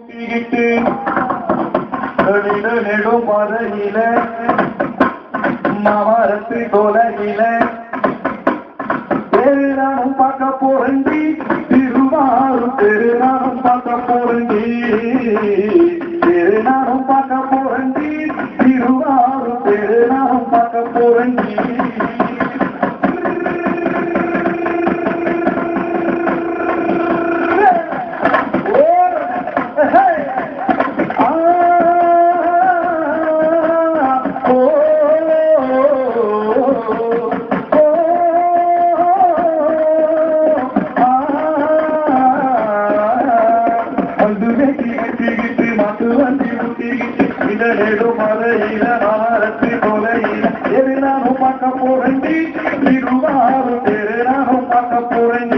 தூக்கிக்கிட்டு நெடில நெடும் மறையில மமரத்து கொலையில பெருநானும் பார்க்க போறண்டி திருவாரூர் பெருநானும் பார்க்க போறண்டி பெருநானும் பார்க்க போறண்டி திருவாரூர் பெருநானும் பார்க்க போறண்டி பார்க்க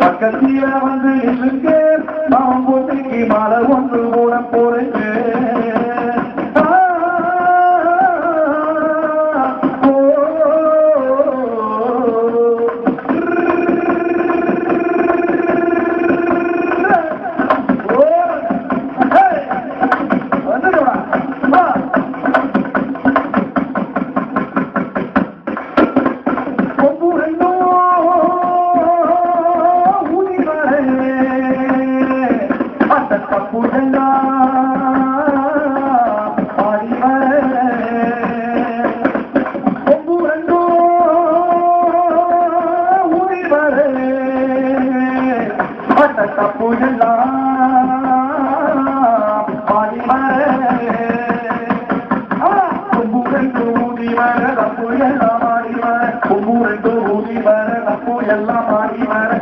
பக்கத்தில வந்து நிலுங்க மாமம் பொண்ணுக்கு மலர் ஒன்று போட போறீங்க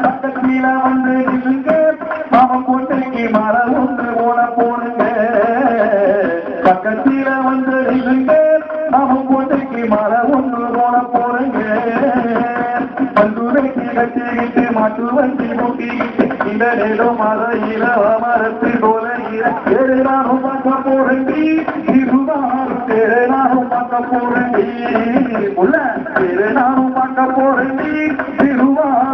பக்கத்தில வந்து நிலுங்க மாமம் பொண்ணுக்கு மலர் ஒன்று போட போறீங்க பக்கத்தில வந்து நிலுங்க நாம கோட்டைக்கு மலை ஒன்று போட போறேங்க பல்லுரைக்கு கட்டிக்கிட்டு மாட்டு வண்டி மூட்டிக்கிட்டு இந்த நேரம் மலையில மரத்து கொலையில ஏறானும் பார்க்க போறேன்டி திருவாரூர் தேரானும் பார்க்க போறேன்டி உள்ள தேரானும் பார்க்க போறேன்டி திருவாரூர்